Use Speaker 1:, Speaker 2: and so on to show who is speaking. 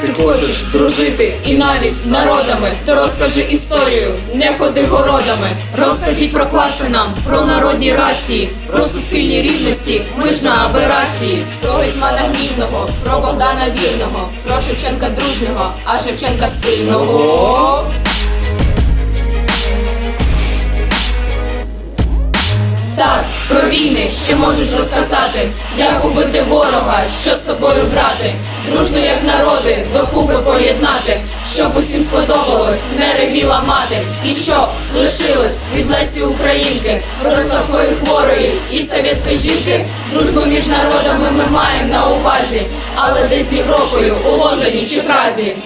Speaker 1: Ти хочеш дружити і навіть народами, то розкажи історію, не ходи городами. Розкажіть про класи нам, про народні рації, про суспільні рівності, ми ж на аберації. Про гетьмана гнівного, про Богдана вірного, про Шевченка дружнього, а Шевченка спільного. Так, про війни ще можеш розказати, як убити ворога, що з собою брати, дружно як народи, докупи поєднати, щоб усім сподобалось, не ревіла мати, і що лишилось від Лесі Українки, розлакої хворої і совєтської жінки, дружбу між народами ми маємо на увазі, але десь Європою, у Лондоні чи Празі.